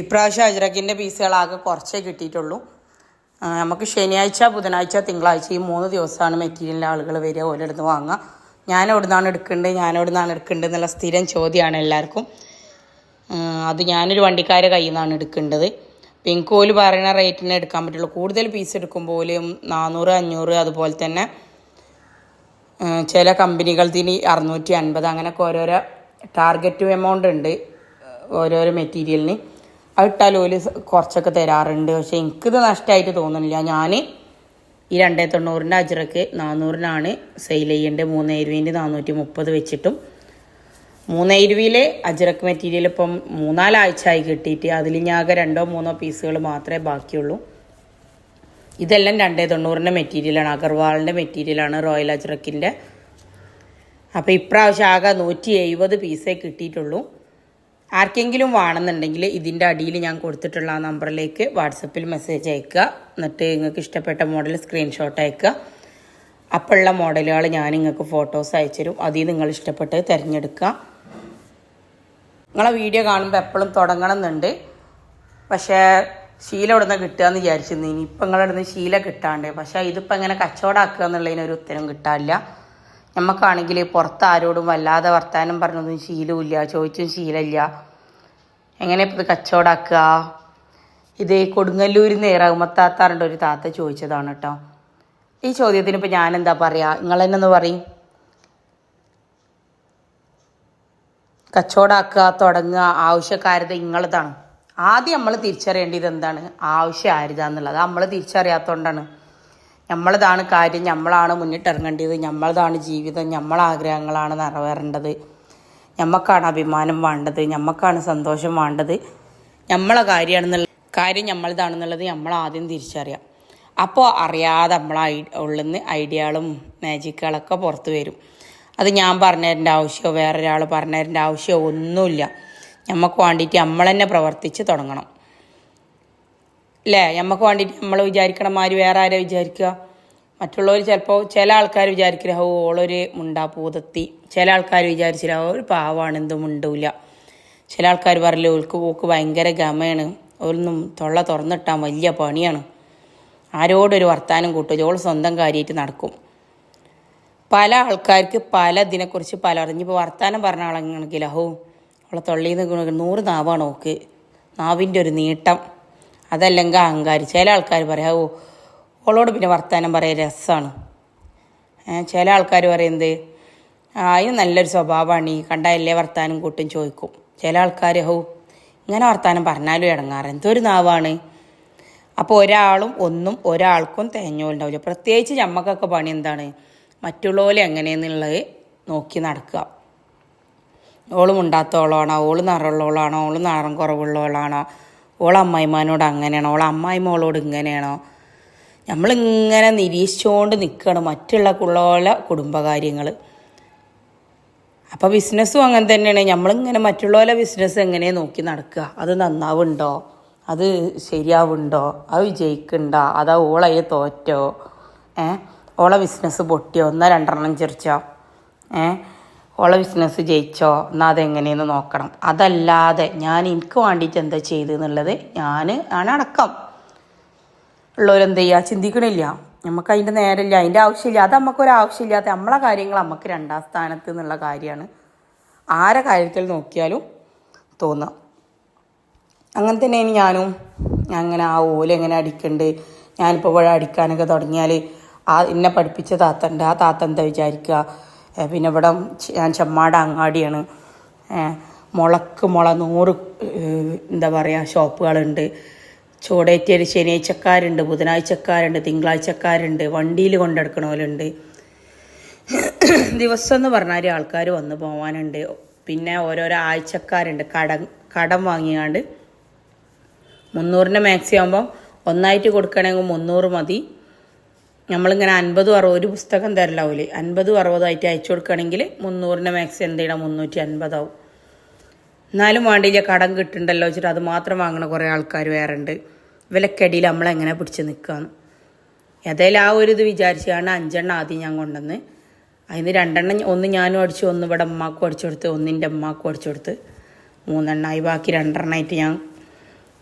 ഇപ്രാവശ്യം അജ്രക്കിന്റെ പീസുകളാകെ കുറച്ചേ കിട്ടിയിട്ടുള്ളൂ. നമുക്ക് ശനിയാഴ്ച ബുധനാഴ്ച തിങ്കളാഴ്ച ഈ മൂന്ന് ദിവസമാണ് മെറ്റീരിയലിന്റെ ആളുകൾ വരിക ഓരോടുന്ന് വാങ്ങുക. ഞാൻ എവിടെ നിന്നാണ് എടുക്കേണ്ടത് ഞാൻ എവിടെ നിന്നാണ് എടുക്കേണ്ടത് എന്നുള്ള സ്ഥിരം ചോദ്യമാണ് എല്ലാവർക്കും. അത് ഞാനൊരു വണ്ടിക്കാരെ കയ്യിൽ നിന്നാണ് എടുക്കേണ്ടത്. പിങ്ക് ഓൽ പറയുന്ന റേറ്റിന് എടുക്കാൻ പറ്റുള്ളൂ. കൂടുതൽ പീസ് എടുക്കുമ്പോലും നാനൂറ് അഞ്ഞൂറ് അതുപോലെ തന്നെ ചില കമ്പനികൾ തിന് അറുന്നൂറ്റി അൻപത് അങ്ങനെയൊക്കെ ഓരോരോ ടാർഗറ്റ് എമൗണ്ട് ഉണ്ട് ഓരോരോ മെറ്റീരിയലിന് ഇട്ടാൽ ഓൽ കുറച്ചൊക്കെ തരാറുണ്ട്. പക്ഷേ എനിക്കിത് നഷ്ടമായിട്ട് തോന്നുന്നില്ല. ഞാൻ ഈ രണ്ടേ തൊണ്ണൂറിന്റെ അജിറക്ക് നാനൂറിനാണ് സെയിൽ ചെയ്യേണ്ടത്. മൂന്ന് ഇരുപതിന്റെ നാനൂറ്റി മുപ്പത് വെച്ചിട്ടും മൂന്ന് ഇരുപതിലെ അജറക്ക് മെറ്റീരിയൽ ഇപ്പം മൂന്നാലാഴ്ച ആയി കിട്ടിയിട്ട് അതിൽ ഞാൻ രണ്ടോ മൂന്നോ പീസുകൾ മാത്രമേ ബാക്കിയുള്ളൂ. ഇതെല്ലാം രണ്ടേ തൊണ്ണൂറിന്റെ മെറ്റീരിയലാണ് അഗർവാളിന്റെ മെറ്റീരിയലാണ് റോയൽ അജ്രക്കിന്റെ അപ്പോൾ ഇപ്രാവശ്യം ആകെ നൂറ്റി എഴുപത് പീസേ കിട്ടിയിട്ടുള്ളൂ. ആർക്കെങ്കിലും വേണമെന്നുണ്ടെങ്കിൽ ഇതിന്റെ അടിയിൽ ഞാൻ കൊടുത്തിട്ടുള്ള ആ നമ്പറിലേക്ക് വാട്സപ്പിൽ മെസ്സേജ് അയക്കുക. എന്നിട്ട് നിങ്ങൾക്ക് ഇഷ്ടപ്പെട്ട മോഡൽ സ്ക്രീൻഷോട്ട് അയക്കുക. അപ്പോഴുള്ള മോഡലുകൾ ഞാൻ നിങ്ങൾക്ക് ഫോട്ടോസ് അയച്ചു തരും. അതിൽ നിങ്ങൾ ഇഷ്ടപ്പെട്ട് തിരഞ്ഞെടുക്കുക. നിങ്ങളെ വീഡിയോ കാണുമ്പോൾ എപ്പോഴും തുടങ്ങണം എന്നുണ്ട് പക്ഷേ ശീല ഇവിടുന്ന് കിട്ടുക എന്ന് വിചാരിച്ചിരുന്നു. ഇനിയിപ്പോൾ നിങ്ങളുടെ നിന്ന് ശീല കിട്ടാണ്ട്. പക്ഷേ ഇതിപ്പോൾ എങ്ങനെ കച്ചവടമാക്കുക എന്നുള്ളതിനൊരു ഉത്തരം കിട്ടാനില്ല. നമുക്കാണെങ്കിൽ പുറത്ത് ആരോടും വല്ലാതെ വർത്താനം പറഞ്ഞൊന്നും ശീലമില്ല. ചോദിച്ചും ശീലമില്ല. എങ്ങനെ ഇപ്പോൾ ഇത് കച്ചവടമാക്കുക ഇത് കൊടുങ്ങല്ലൂരിൽ നിന്ന് ഒരു താത്ത ചോദിച്ചതാണ് കേട്ടോ. ഈ ചോദ്യത്തിന് ഇപ്പോൾ ഞാൻ എന്താ പറയുക നിങ്ങൾ തന്നെ ഒന്ന് പറയും. കച്ചവടമാക്കുക തുടങ്ങുക ആവശ്യക്കാരത നിങ്ങളതാണ് ആദ്യം നമ്മൾ തിരിച്ചറിയേണ്ടത് എന്താണ്? ആവശ്യം ആരുതാന്നുള്ളത് നമ്മൾ തിരിച്ചറിയാത്തതുകൊണ്ടാണ് നമ്മളതാണ് കാര്യം നമ്മളാണ് മുന്നിട്ടിറങ്ങേണ്ടത് നമ്മളതാണ് ജീവിതം നമ്മൾ ആഗ്രഹങ്ങളാണ് നിറവേറേണ്ടത്. ഞമ്മക്കാണ് അഭിമാനം വേണ്ടത് ഞമ്മക്കാണ് സന്തോഷം വേണ്ടത്. നമ്മളെ കാര്യമാണെന്നുള്ള കാര്യം നമ്മളതാണെന്നുള്ളത് നമ്മൾ ആദ്യം തിരിച്ചറിയാം. അപ്പോൾ അറിയാതെ നമ്മൾ ഉള്ളിൽ ഐഡിയകളും മാജിക്കുകളൊക്കെ പുറത്തു വരും. അത് ഞാൻ പറഞ്ഞതിന്റെ ആവശ്യമോ വേറൊരാൾ പറഞ്ഞതിന്റെ ആവശ്യമോ ഒന്നുമില്ല. നമുക്ക് വേണ്ടിയിട്ട് നമ്മൾ തന്നെ പ്രവർത്തിച്ച് തുടങ്ങണം. അല്ലേ നമുക്ക് വേണ്ടിയിട്ട് നമ്മൾ വിചാരിക്കണ മാതിരി വേറെ ആരെ വിചാരിക്കുക? മറ്റുള്ളവർ ചിലപ്പോൾ ചില ആൾക്കാർ വിചാരിക്കില്ല ഓളൊരു മുണ്ടാ പൂതത്തി. ചില ആൾക്കാർ വിചാരിച്ചില്ല ഒരു പാവാണ് എന്തും മുണ്ടൂല. ചില ആൾക്കാർ പറയില്ല ഓൾക്ക് പോക്ക് ഭയങ്കര ഗമയാണ്. ഒന്നും തൊള്ള തുറന്നിട്ടാൻ വലിയ പണിയാണ്. ആരോടൊരു വർത്താനം കൂട്ടും ഓൾ സ്വന്തം കാര്യമായിട്ട് നടക്കും. പല ആൾക്കാർക്ക് പല ഇതിനെക്കുറിച്ച് പല അറിഞ്ഞിപ്പോൾ വർത്താനം പറഞ്ഞ ആളാണെങ്കിൽ അഹോ അവളെ തൊള്ളിയിൽ നിന്ന് നൂറ് നാവാണ് ഓക്ക്. നാവിന്റെ ഒരു നീട്ടം. അതല്ലെങ്കിൽ അഹങ്കാരി. ചില ആൾക്കാർ പറയാം ഓ ഓളോട് പിന്നെ വർത്തമാനം പറയാൻ രസമാണ് ചില ആൾക്കാർ പറയുന്നത് അതിന് നല്ലൊരു സ്വഭാവമാണ് ഈ കണ്ടല്ലേ വർത്താനം കൂട്ടും ചോദിക്കും. ചില ആൾക്കാർ ഹോ ഇങ്ങനെ വർത്താനം പറഞ്ഞാലും ഇടങ്ങാറ്. എന്തൊരു നാവാണ്. അപ്പോൾ ഒരാളും ഒന്നും ഒരാൾക്കും തേഞ്ഞോലുണ്ടാവില്ല പ്രത്യേകിച്ച് ഞമ്മക്കൊക്കെ പണി എന്താണ്? മറ്റുള്ളവരെ എങ്ങനെയെന്നുള്ളത് നോക്കി നടക്കുക. ഓൾ മുണ്ടാത്തോളാണോ ഓൾ നിറമുള്ളവളാണോ ഓൾ നിറം കുറവുള്ളവളാണോ. ഓൾ അമ്മായിമാനോട് അങ്ങനെയാണോ. ഓൾ അമ്മായിമോളോട് ഇങ്ങനെയാണോ. നമ്മളിങ്ങനെ നിരീക്ഷിച്ചുകൊണ്ട് നിൽക്കണം മറ്റുള്ള കുള്ളോല കുടുംബകാര്യങ്ങൾ അപ്പോൾ ബിസിനസ്സും അങ്ങനെ തന്നെയാണ്. നമ്മളിങ്ങനെ മറ്റുള്ളവരെ ബിസിനസ് എങ്ങനെ നോക്കി നടക്കുക? അത് നന്നാവുണ്ടോ? അത് ശരിയാവുണ്ടോ? അത് വിജയിക്കണ്ടോ? അതാ ഓളയെ തോറ്റോ? ഏ? ഓളെ ബിസിനസ് പൊട്ടിയോ? എന്നാൽ രണ്ടെണ്ണം ചിരിച്ചോ ഏ? ഓളെ ബിസിനസ് ജയിച്ചോ? എന്നാൽ അതെങ്ങനെയെന്ന് നോക്കണം. അതല്ലാതെ ഞാൻ എനിക്ക് വേണ്ടിയിട്ട് എന്താ ചെയ്തെന്നുള്ളത് ഞാൻ ആണ് അടക്കം. ഉള്ളവരെന്ത് ചെയ്യുക ചിന്തിക്കണില്ല. നമുക്ക് അതിന്റെ നേരമില്ല. അതിന്റെ ആവശ്യമില്ല. അത് നമുക്കൊരു ആവശ്യമില്ലാത്ത നമ്മളെ കാര്യങ്ങൾ നമുക്ക് രണ്ടാം സ്ഥാനത്ത് എന്നുള്ള കാര്യമാണ്. ആരെ കാര്യത്തിൽ നോക്കിയാലും തോന്നാം. അങ്ങനെ തന്നെയാണ് ഞാനും. ഞാൻ അങ്ങനെ ആ ഓല എങ്ങനെ അടിക്കണ്ട്? ഞാനിപ്പോൾ ഇവിടെ അടിക്കാനൊക്കെ തുടങ്ങിയാൽ ആ എന്നെ പഠിപ്പിച്ച താത്തണ്ട്. ആ താത്ത എന്താ വിചാരിക്കുക പിന്നെ ഇവിടെ ഞാൻ ചെമ്മാട് അങ്ങാടിയാണ്. മുളക്ക് മുള നൂറ് എന്താ പറയുക ഷോപ്പുകളുണ്ട്. ചൂടേറ്റിയൊരു ശനിയാഴ്ചക്കാരുണ്ട് ബുധനാഴ്ചക്കാരുണ്ട് തിങ്കളാഴ്ചക്കാരുണ്ട് വണ്ടിയിൽ കൊണ്ടെടുക്കണവരുണ്ട്. ദിവസം എന്ന് പറഞ്ഞാൽ ആൾക്കാർ വന്ന് പോവാനുണ്ട്. പിന്നെ ഓരോരോ ആഴ്ചക്കാരുണ്ട്. കടം കടം വാങ്ങിയാണ്ട് മുന്നൂറിന്റെ മാക്സി ആകുമ്പോൾ ഒന്നായിട്ട് കൊടുക്കണമെങ്കിൽ മുന്നൂറ് മതി. നമ്മളിങ്ങനെ അൻപതും അറുപത് ഒരു പുസ്തകം തരലാവൂലേ അൻപതും അറുപതായിട്ട് അയച്ചു കൊടുക്കുകയാണെങ്കിൽ മുന്നൂറിന്റെ മാക്സി എന്ത് ചെയ്യണം? മുന്നൂറ്റി അൻപതാവും. എന്നാലും വേണ്ടിയില്ല കടം കിട്ടുന്നുണ്ടല്ലോ വെച്ചിട്ട് അത് മാത്രം വാങ്ങണ കുറേ ആൾക്കാർ വേറെ ഉണ്ട് വിലക്കടിയിൽ നമ്മളെങ്ങനെ പിടിച്ച് നിൽക്കുകയെന്ന് ഏതായാലും ആ ഒരു ഇത് വിചാരിച്ചാണ് അഞ്ചെണ്ണം ആദ്യം ഞാൻ കൊണ്ടുവന്ന്. അതിന് രണ്ടെണ്ണം ഒന്ന് ഞാനും അടിച്ചു ഒന്ന് ഇവിടെ അമ്മാക്കും അടിച്ചു കൊടുത്ത് ഒന്നിന്റെ അമ്മാക്കും അടിച്ചു കൊടുത്ത്. മൂന്നെണ്ണമായി ബാക്കി രണ്ടെണ്ണമായിട്ട് ഞാൻ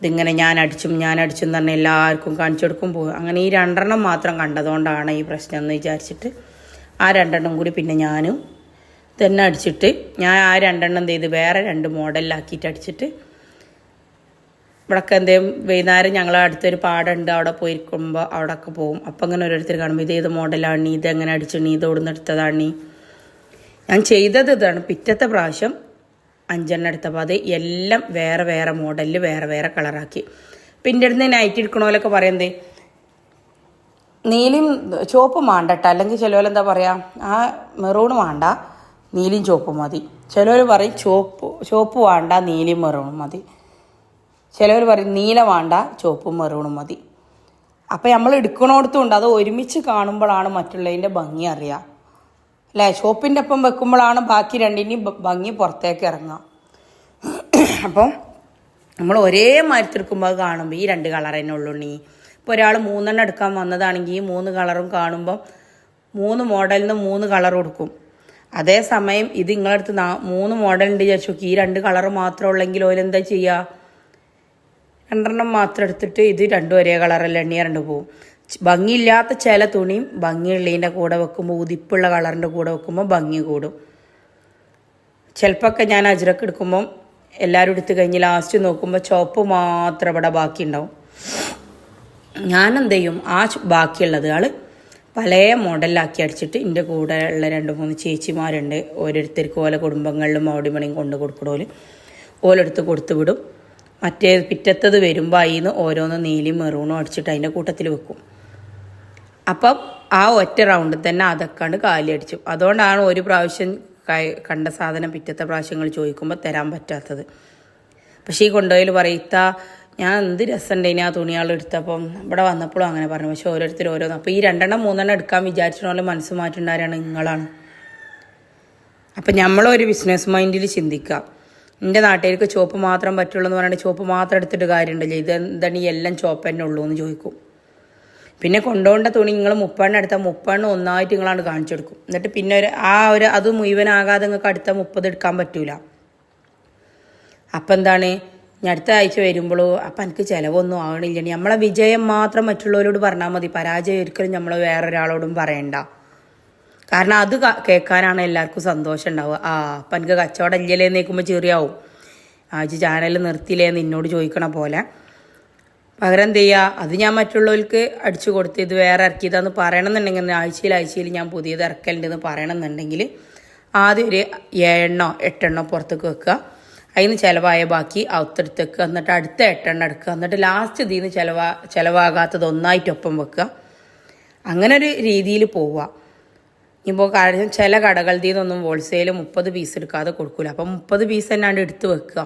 ഇതിങ്ങനെ ഞാൻ അടിച്ചും ഞാൻ അടിച്ചും തന്നെ എല്ലാവർക്കും കാണിച്ചു കൊടുക്കും പോകും അങ്ങനെ ഈ രണ്ടെണ്ണം മാത്രം കണ്ടതുകൊണ്ടാണ് ഈ പ്രശ്നം എന്ന് വിചാരിച്ചിട്ട് ആ രണ്ടെണ്ണം കൂടി പിന്നെ ഞാനും തന്നെ അടിച്ചിട്ട് ഞാൻ ആ രണ്ടെണ്ണം ചെയ്ത് വേറെ രണ്ട് മോഡലിലാക്കിയിട്ട് അടിച്ചിട്ട് ഇവിടൊക്കെ എന്തേലും വൈകുന്നേരം ഞങ്ങളെ അടുത്തൊരു പാടുണ്ട് അവിടെ പോയിരിക്കുമ്പോൾ അവിടെയൊക്കെ പോകും അപ്പം അങ്ങനെ ഓരോരുത്തർ കാണുമ്പോൾ ഇത് ഏത് മോഡലാണ്? ഇത് എങ്ങനെ അടിച്ചു നീ ഇത് ഇവിടുന്ന് എടുത്തതാണ്? ഞാൻ ചെയ്തത് ഇതാണ്. പിറ്റത്തെ പ്രാവശ്യം അഞ്ചെണ്ണം എടുത്തപ്പോൾ അത് എല്ലാം വേറെ വേറെ മോഡലിൽ വേറെ വേറെ കളറാക്കി. പിന്നെ അടുത്ത് നൈറ്റ് എടുക്കണോലൊക്കെ പറയുന്നത് നീലും ചുവപ്പും വേണ്ട അല്ലെങ്കിൽ ചിലവർ എന്താ പറയുക ആ മെറൂൺ വേണ്ട നീലും ചുവപ്പും മതി. ചിലവർ പറയും ചുവപ്പ് ചുവപ്പ് വേണ്ട നീലും മെറൂണും മതി. ചിലവർ പറയും നീല വേണ്ട ചുവപ്പും മെറൂണും മതി. അപ്പം നമ്മൾ എടുക്കണോടത്തും ഉണ്ട്. അത് ഒരുമിച്ച് കാണുമ്പോഴാണ് മറ്റുള്ളതിന്റെ ഭംഗി അറിയുക അല്ലേ? ചുവപ്പിന്റെ ഒപ്പം വെക്കുമ്പോഴാണ് ബാക്കി രണ്ടിന്റെയും ഭ- ഭംഗി പുറത്തേക്ക് ഇറങ്ങുക അപ്പം നമ്മൾ ഒരേ മരത്തെടുക്കുമ്പോൾ അത് കാണുമ്പോൾ ഈ രണ്ട് കളർ തന്നെ ഉള്ളു നീ ഇപ്പോൾ ഒരാൾ മൂന്നെണ്ണം എടുക്കാൻ വന്നതാണെങ്കിൽ ഈ മൂന്ന് കളറും കാണുമ്പം മൂന്ന് മോഡലിൽ നിന്ന് മൂന്ന് കളർ കൊടുക്കും. അതേസമയം ഇത് നിങ്ങളടുത്ത് മൂന്ന് മോഡലുണ്ട് വിചാരിച്ചു നോക്കി. ഈ രണ്ട് കളർ മാത്രമേ ഉള്ളെങ്കിൽ ഓലെന്താ ചെയ്യുക രണ്ടെണ്ണം മാത്രം എടുത്തിട്ട് ഇത് രണ്ടും ഒരേ കളറല്ല എണ്ണിയ രണ്ട് പോവും. ഭംഗിയില്ലാത്ത ചില തുണിയും ഭംഗിയുള്ളതിന്റെ കൂടെ വെക്കുമ്പോൾ ഉതിപ്പുള്ള കളറിന്റെ കൂടെ വെക്കുമ്പോൾ ഭംഗി കൂടും. ചിലപ്പോഴൊക്കെ ഞാൻ അജ്രക്ക് എടുക്കുമ്പം എല്ലാവരും എടുത്ത് കഴിഞ്ഞ് ലാസ്റ്റ് നോക്കുമ്പോൾ ചുവപ്പ് മാത്രം ഇവിടെ ബാക്കി ഉണ്ടാവും ഞാൻ എന്ത് ചെയ്യും ആ ബാക്കിയുള്ളത് ആൾ പല മോഡലിലാക്കി അടിച്ചിട്ട് എന്റെ കൂടെ ഉള്ള രണ്ട് മൂന്ന് ചേച്ചിമാരുണ്ട്. ഓരോരുത്തർക്ക് ഓല കുടുംബങ്ങളിലും അവിടെമണിയും കൊണ്ട് കൊടുക്കണോൽ. ഓലെടുത്ത് കൊടുത്തു വിടും. മറ്റേ പിറ്റത്തത് വരുമ്പോൾ അതിന്ന് ഓരോന്ന് നീലിയും മെറൂണും അടിച്ചിട്ട് അതിന്റെ കൂട്ടത്തിൽ വെക്കും. അപ്പം ആ ഒറ്റ റൗണ്ടിൽ തന്നെ അതൊക്കെയാണ് കാലി അടിച്ചു. അതുകൊണ്ടാണ് ഒരു പ്രാവശ്യം കണ്ട സാധനം പിറ്റത്തെ പ്രാവശ്യങ്ങൾ ചോദിക്കുമ്പോൾ തരാൻ പറ്റാത്തത്. പക്ഷേ ഈ കൊണ്ടുപോയിൽ പറയത്ത ഞാൻ എന്ത് രസമുണ്ടേനി ആ തുണിയാൾ എടുത്തപ്പം? ഇവിടെ വന്നപ്പോഴും അങ്ങനെ പറഞ്ഞു. പക്ഷേ ഓരോരുത്തർ ഓരോന്ന്. അപ്പോൾ ഈ രണ്ടെണ്ണം മൂന്നെണ്ണം എടുക്കാൻ വിചാരിച്ചിട്ട് മനസ്സ് മാറ്റുണ്ടാരാണ് നിങ്ങളാണ് അപ്പം നമ്മളൊരു ബിസിനസ് മൈൻഡിൽ ചിന്തിക്കുക എന്റെ നാട്ടുകാർക്ക് ചുവപ്പ് മാത്രം പറ്റുള്ളൂ എന്ന് പറഞ്ഞിട്ട് ചുവപ്പ് മാത്രം എടുത്തിട്ട് കാര്യമുണ്ടല്ലോ ഇത് എന്താണ് ഈ എല്ലാം ചുവപ്പ് തന്നെ ഉള്ളൂ എന്ന് ചോദിക്കും. പിന്നെ കൊണ്ടുപോകേണ്ട തുണി നിങ്ങൾ മുപ്പെണ്ണം എടുത്താൽ മുപ്പെണ്ണം ഒന്നായിട്ട് നിങ്ങളാണ് കാണിച്ചെടുക്കും എന്നിട്ട് പിന്നെ ഒരു ആ ഒരു അത് മുഴുവനാകാതെ നിങ്ങൾക്ക് അടുത്ത മുപ്പത് എടുക്കാൻ പറ്റൂല. അപ്പം എന്താണ്? ഞാൻ അടുത്ത ആഴ്ച വരുമ്പോഴോ അപ്പം എനിക്ക് ചിലവൊന്നും ആവണില്ല. നമ്മളെ വിജയം മാത്രം മറ്റുള്ളവരോട് പറഞ്ഞാൽ മതി. പരാജയം ഒരിക്കലും നമ്മൾ വേറൊരാളോടും പറയണ്ട. കാരണം അത് കേൾക്കാനാണ് എല്ലാവർക്കും സന്തോഷം ഉണ്ടാവുക. ആ അപ്പം എനിക്ക് കച്ചവടം ഇല്ലല്ലേ നിൽക്കുമ്പോൾ ചെറിയാവും. ആഴ്ച ചാനൽ നിർത്തിയില്ലേ എന്ന് എന്നോട് ചോദിക്കണ പോലെ. പകരം എന്ത് ചെയ്യുക അത് ഞാൻ മറ്റുള്ളവർക്ക് അടിച്ചു കൊടുത്ത് ഇത് വേറെ ഇറക്കിയതാന്ന് പറയണമെന്നുണ്ടെങ്കിൽ ആഴ്ചയിൽ ആഴ്ചയിൽ ഞാൻ പുതിയത് ഇറക്കലുണ്ടെന്ന് പറയണമെന്നുണ്ടെങ്കിൽ ആദ്യം ഒരു ഏഴെണ്ണോ എട്ടെണ്ണോ പുറത്തേക്ക് വെക്കുക. അതിന് ചിലവായ ബാക്കി അവുത്തെടുത്ത് വെക്കുക എന്നിട്ട് അടുത്ത എട്ടെണ്ണം എടുക്കുക. എന്നിട്ട് ലാസ്റ്റ് ഇതിൽ നിന്ന് ചിലവാ ചിലവാകാത്തത് ഒന്നായിട്ടൊപ്പം വെക്കുക. അങ്ങനെ ഒരു രീതിയിൽ പോവുക. ഇപ്പോൾ കാര്യം ചില കടകളുടെ നിന്നൊന്നും ഹോൾസെയിൽ മുപ്പത് പീസ് എടുക്കാതെ കൊടുക്കില്ല അപ്പം മുപ്പത് പീസ് തന്നെയാണ് എടുത്ത് വെക്കുക.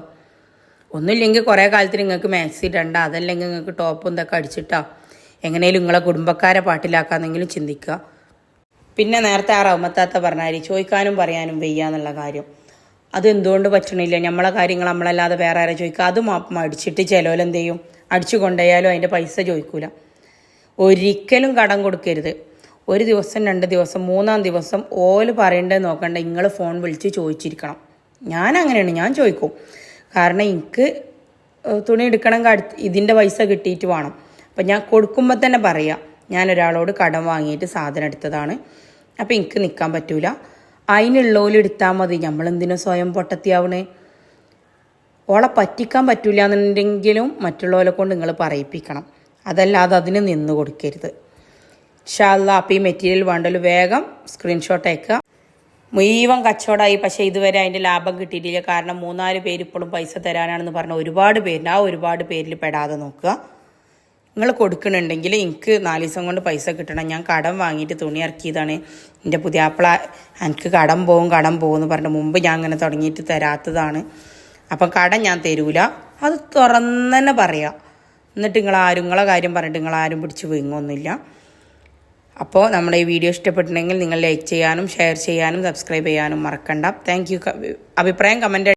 ഒന്നുമില്ലെങ്കിൽ കുറേ കാലത്തിന് നിങ്ങൾക്ക് മാക്സി ഇടണ്ട. അതല്ലെങ്കിൽ നിങ്ങൾക്ക് ടോപ്പും ഇതൊക്കെ അടിച്ചിട്ടാ എങ്ങനെയും നിങ്ങളെ കുടുംബക്കാരെ പാട്ടിലാക്കാന്നെങ്കിലും ചിന്തിക്കുക. പിന്നെ നേരത്തെ ആ റഹ്മത്താത്ത പറഞ്ഞാൽ ചോദിക്കാനും പറയാനും വയ്യ എന്നുള്ള കാര്യം. അത് എന്തുകൊണ്ട് പറ്റണില്ല? നമ്മളെ കാര്യങ്ങൾ നമ്മളല്ലാതെ വേറെ ആരെ ചോദിക്കുക? അത് അടിച്ചിട്ട് ചിലവരെന്ത് ചെയ്യും അടിച്ചു കൊണ്ടുപോയാലും അതിന്റെ പൈസ ചോദിക്കൂല. ഒരിക്കലും കടം കൊടുക്കരുത്. ഒരു ദിവസം രണ്ട് ദിവസം മൂന്നാം ദിവസം ഓൽ പറയേണ്ടത് നോക്കണ്ട. നിങ്ങൾ ഫോൺ വിളിച്ച് ചോദിച്ചിരിക്കണം. ഞാൻ അങ്ങനെയാണ്. ഞാൻ ചോദിക്കും. കാരണം എനിക്ക് തുണി എടുക്കണമെങ്കിൽ അടുത്ത് ഇതിന്റെ പൈസ കിട്ടിയിട്ട് വേണം. അപ്പം ഞാൻ കൊടുക്കുമ്പോൾ തന്നെ പറയാം ഞാൻ ഒരാളോട് കടം വാങ്ങിയിട്ട് സാധനം എടുത്തതാണ്. അപ്പം എനിക്ക് നിൽക്കാൻ പറ്റൂല. അതിനുള്ളോൽ എടുത്താൽ മതി. നമ്മളെന്തിനു സ്വയം പൊട്ടത്തിയാവണേ? ഓളെ പറ്റിക്കാൻ പറ്റൂല എന്നുണ്ടെങ്കിലും മറ്റുള്ളവരെ കൊണ്ട് നിങ്ങൾ പറയിപ്പിക്കണം. അതല്ലാതെ അതിന് നിന്ന് കൊടുക്കരുത്. ഷാല്ല അപ്പം ഈ മെറ്റീരിയൽ വേണ്ടല്ലോ. വേഗം സ്ക്രീൻഷോട്ട് അയക്കുക മുഴുവൻ കച്ചവടമായി പക്ഷേ ഇതുവരെ അതിന്റെ ലാഭം കിട്ടിയിട്ടില്ല. കാരണം മൂന്നാൽ പേര് ഇപ്പോഴും പൈസ തരാനാണെന്ന് പറഞ്ഞ ഒരുപാട് പേരുണ്ട് ആ ഒരുപാട് പേരിൽ പെടാതെ നോക്കുക. നിങ്ങൾ കൊടുക്കണുണ്ടെങ്കിൽ എനിക്ക് നാല് ദിവസം കൊണ്ട് പൈസ കിട്ടണം. ഞാൻ കടം വാങ്ങിയിട്ട് തുണി ഇറക്കിയതാണ്. എന്റെ പുതിയ ആപ്പിള എനിക്ക് കടം പോകും കടം പോകും എന്ന് പറഞ്ഞ മുമ്പ് ഞാൻ അങ്ങനെ തുടങ്ങിയിട്ട് തരാത്തതാണ്. അപ്പം കടം ഞാൻ തരൂല. അത് തുറന്നു തന്നെ പറയാം. എന്നിട്ട് നിങ്ങൾ ആരും നിങ്ങളെ കാര്യം പറഞ്ഞിട്ട് നിങ്ങൾ ആരും പിടിച്ച് വീങ്ങൊന്നുമില്ല. അപ്പോൾ നമ്മുടെ ഈ വീഡിയോ ഇഷ്ടപ്പെട്ടിട്ടുണ്ടെങ്കിൽ നിങ്ങൾ ലൈക്ക് ചെയ്യാനും ഷെയർ ചെയ്യാനും സബ്സ്ക്രൈബ് ചെയ്യാനും മറക്കണ്ട. താങ്ക് അഭിപ്രായം കമന്റ്